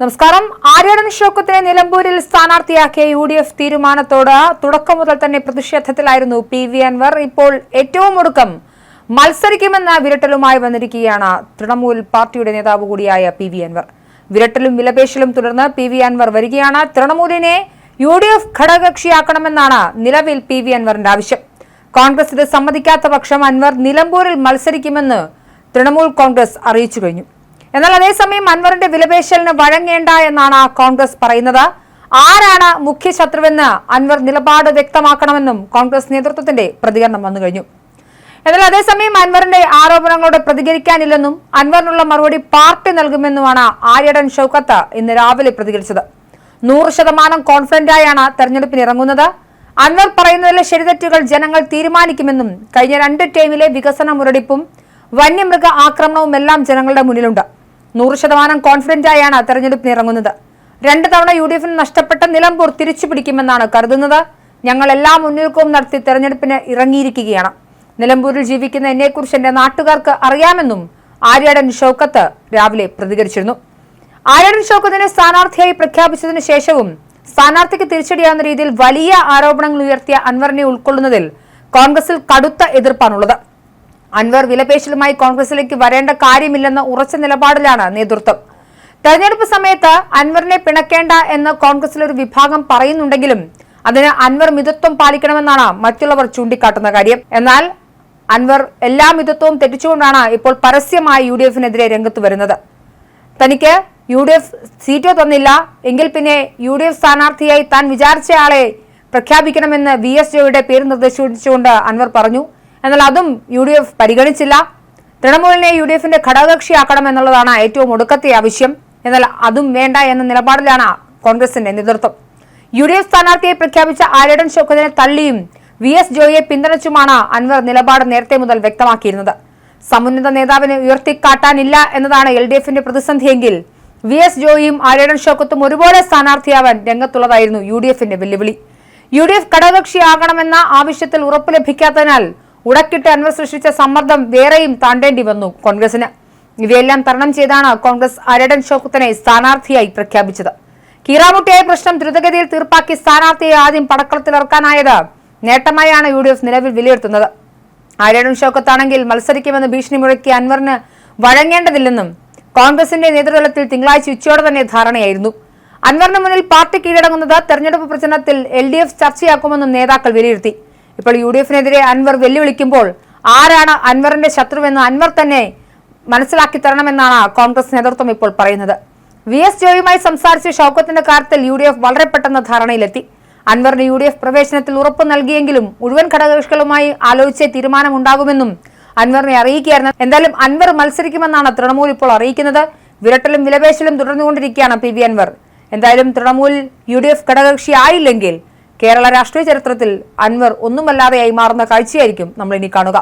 നമസ്കാരം. ആര്യാടൻ ഷോക്കത്തിനെ നിലമ്പൂരിൽ സ്ഥാനാർത്ഥിയാക്കിയ യു ഡി എഫ് തീരുമാനത്തോട് തുടക്കം മുതൽ തന്നെ പ്രതിഷേധത്തിലായിരുന്നു പി വി അൻവർ. ഇപ്പോൾ ഏറ്റവും ഒടുക്കം മത്സരിക്കുമെന്ന വിരട്ടലുമായി വന്നിരിക്കുകയാണ് തൃണമൂൽ പാർട്ടിയുടെ നേതാവ് കൂടിയായ പി വി അൻവർ. വിരട്ടലും വിലപേശലും തുടർന്ന് പി വി അൻവർ വരികയാണ്. തൃണമൂലിനെ യു ഡി എഫ് ഘടകകക്ഷിയാക്കണമെന്നാണ് നിലവിൽ പി വി അൻവറിന്റെ ആവശ്യം. കോൺഗ്രസ് ഇത് സമ്മതിക്കാത്ത പക്ഷം അൻവർ നിലമ്പൂരിൽ മത്സരിക്കുമെന്ന് തൃണമൂൽ കോൺഗ്രസ് അറിയിച്ചു കഴിഞ്ഞു. എന്നാൽ അതേസമയം അൻവറിന്റെ വിലപേശലിന് വഴങ്ങേണ്ട എന്നാണ് കോൺഗ്രസ് പറയുന്നത്. ആരാണ് മുഖ്യ ശത്രുവെന്ന് അൻവർ നിലപാട് വ്യക്തമാക്കണമെന്നും കോൺഗ്രസ് നേതൃത്വത്തിന്റെ പ്രതികരണം വന്നു കഴിഞ്ഞു. എന്നാൽ അതേസമയം അൻവറിന്റെ ആരോപണങ്ങളോട് പ്രതികരിക്കാനില്ലെന്നും അൻവറിനുള്ള മറുപടി പാർട്ടി നൽകുമെന്നുമാണ് ആര്യടൻ ഷൌക്കത്ത് ഇന്ന് രാവിലെ പ്രതികരിച്ചത്. നൂറ് ശതമാനം കോൺഫിഡന്റായാണ് തെരഞ്ഞെടുപ്പിന് ഇറങ്ങുന്നത്. അൻവർ പറയുന്നതിലെ ശരിതെറ്റുകൾ ജനങ്ങൾ തീരുമാനിക്കുമെന്നും കഴിഞ്ഞ രണ്ട് ടൈമിലെ വികസന മുരടിപ്പും വന്യമൃഗ ആക്രമണവും എല്ലാം ജനങ്ങളുടെ മുന്നിലുണ്ട്. നൂറ് ശതമാനം കോൺഫിഡന്റായാണ് തെരഞ്ഞെടുപ്പിന് ഇറങ്ങുന്നത് രണ്ട് തവണ യു ഡി എഫിന് നഷ്ടപ്പെട്ട നിലമ്പൂർ തിരിച്ചു പിടിക്കുമെന്നാണ് കരുതുന്നത്. ഞങ്ങൾ എല്ലാ മുന്നൊരുക്കവും നടത്തി തെരഞ്ഞെടുപ്പിന് ഇറങ്ങിയിരിക്കുകയാണ്. നിലമ്പൂരിൽ ജീവിക്കുന്ന എന്നെക്കുറിച്ച് എന്റെ നാട്ടുകാർക്ക് അറിയാമെന്നും ആര്യാടൻ ഷൗക്കത്ത് രാവിലെ പ്രതികരിച്ചിരുന്നു. ആര്യടൻ ഷൗക്കത്തിനെ സ്ഥാനാർത്ഥിയായി പ്രഖ്യാപിച്ചതിനു ശേഷവും സ്ഥാനാർത്ഥിക്ക് തിരിച്ചടിയാവുന്ന രീതിയിൽ വലിയ ആരോപണങ്ങൾ ഉയർത്തിയ അൻവറിനെ ഉൾക്കൊള്ളുന്നതിൽ കോൺഗ്രസിൽ കടുത്ത എതിർപ്പാണുള്ളത്. അൻവർ വിലപേശലുമായി കോൺഗ്രസിലേക്ക് വരേണ്ട കാര്യമില്ലെന്ന ഉറച്ച നിലപാടിലാണ് നേതൃത്വം. തെരഞ്ഞെടുപ്പ് സമയത്ത് അൻവറിനെ പിണക്കേണ്ട എന്ന് കോൺഗ്രസിലെ ഒരു വിഭാഗം പറയുന്നുണ്ടെങ്കിലും അതിന് അൻവർ മിതത്വം പാലിക്കണമെന്നാണ് മറ്റുള്ളവർ ചൂണ്ടിക്കാട്ടുന്ന കാര്യം. എന്നാൽ അൻവർ എല്ലാ മിതത്വവും തെറ്റിച്ചുകൊണ്ടാണ് ഇപ്പോൾ പരസ്യമായി യു ഡി എഫിനെതിരെ രംഗത്ത് വരുന്നത്. തനിക്ക് യു ഡി എഫ് സീറ്റോ തന്നില്ല എങ്കിൽ പിന്നെ യു ഡി എഫ് സ്ഥാനാർത്ഥിയായി താൻ വിചാരിച്ചയാളെ പ്രഖ്യാപിക്കണമെന്ന് വി എസ് ജോയുടെ പേര് നിർദ്ദേശിച്ചുകൊണ്ട് അൻവർ പറഞ്ഞു. എന്നാൽ അതും യു ഡി എഫ് പരിഗണിച്ചില്ല. തൃണമൂലിനെ യു ഡി എഫിന്റെ ഘടകകക്ഷിയാക്കണമെന്നുള്ളതാണ് ഏറ്റവും ഒടുക്കത്തെ ആവശ്യം. എന്നാൽ അതും വേണ്ട എന്ന നിലപാടിലാണ് കോൺഗ്രസിന്റെ നേതൃത്വം. യു ഡി എഫ് സ്ഥാനാർത്ഥിയെ പ്രഖ്യാപിച്ച ആര്യടൻ ശോഖനെ തള്ളിയും വി എസ് ജോയിയെ പിന്തുണച്ചുമാണ് അൻവർ നിലപാട് നേരത്തെ മുതൽ വ്യക്തമാക്കിയിരുന്നത്. സമുന്നത നേതാവിനെ ഉയർത്തിക്കാട്ടാനില്ല എന്നതാണ് എൽ ഡി എഫിന്റെ പ്രതിസന്ധിയെങ്കിൽ വി എസ് ജോയിയും ആര്യടൻ ഷോക്കത്തും ഒരുപോലെ സ്ഥാനാർത്ഥിയാവാൻ രംഗത്തുള്ളതായിരുന്നു യു ഡി എഫിന്റെ വെല്ലുവിളി. യു ഡി എഫ് ഘടകകക്ഷിയാകണമെന്ന ആവശ്യത്തിൽ ഉറപ്പ് ലഭിക്കാത്തതിനാൽ ഉടക്കിട്ട് അൻവർ സൃഷ്ടിച്ച സമ്മർദ്ദം വേറെയും താണ്ടേണ്ടി വന്നു കോൺഗ്രസിന്. ഇവയെല്ലാം തരണം ചെയ്താണ് കോൺഗ്രസ് അരടൻ ഷോക്കത്തിനെ സ്ഥാനാർത്ഥിയായി പ്രഖ്യാപിച്ചത്. കീറാമുട്ടിയായ പ്രശ്നം ദ്രുതഗതിയിൽ തീർപ്പാക്കി സ്ഥാനാർത്ഥിയെ ആദ്യം പടക്കളത്തിലിറക്കാനായത് നേട്ടമായാണ് യു ഡി എഫ് നിലവിൽ വിലയിരുത്തുന്നത്. അരടൻ ഷോക്കത്താണെങ്കിൽ മത്സരിക്കുമെന്ന് ഭീഷണി മുഴക്കി അൻവറിന് വഴങ്ങേണ്ടതില്ലെന്നും കോൺഗ്രസിന്റെ നേതൃത്വത്തിൽ തിങ്കളാഴ്ച ഉച്ചയോടെ തന്നെ ധാരണയായിരുന്നു. അൻവറിന് മുന്നിൽ പാർട്ടി കീഴടങ്ങുന്നത് തെരഞ്ഞെടുപ്പ് പ്രചരണത്തിൽ എൽ ചർച്ചയാക്കുമെന്നും നേതാക്കൾ വിലയിരുത്തി. ഇപ്പോൾ യു ഡി എഫിനെതിരെ അൻവർ വെല്ലുവിളിക്കുമ്പോൾ ആരാണ് അൻവറിന്റെ ശത്രുവെന്ന് അൻവർ തന്നെ മനസ്സിലാക്കി തരണമെന്നാണ് കോൺഗ്രസ് നേതൃത്വം ഇപ്പോൾ പറയുന്നത്. വി എസ് ജോയുമായി സംസാരിച്ച ഷൗക്കത്തിന്റെ കാര്യത്തിൽ യു ഡി എഫ് വളരെ പെട്ടെന്ന് ധാരണയിലെത്തി. അൻവറിന് യു ഡി എഫ് പ്രവേശനത്തിൽ ഉറപ്പ് നൽകിയെങ്കിലും മുഴുവൻ ഘടകകക്ഷികളുമായി ആലോചിച്ചേ തീരുമാനമുണ്ടാകുമെന്നും അൻവറിനെ അറിയിക്കുകയായിരുന്നു. എന്തായാലും അൻവർ മത്സരിക്കുമെന്നാണ് തൃണമൂൽ ഇപ്പോൾ അറിയിക്കുന്നത്. വിരട്ടലും വിലപേശലും തുടർന്നുകൊണ്ടിരിക്കുകയാണ് പി വി അൻവർ. എന്തായാലും തൃണമൂൽ യു ഡി എഫ് ഘടകകക്ഷി ആയില്ലെങ്കിൽ കേരള രാഷ്ട്രീയ ചരിത്രത്തിൽ അൻവർ ഒന്നുമല്ലാതെയായി മാറുന്ന കാഴ്ചയായിരിക്കും നമ്മൾ ഇനി കാണുക.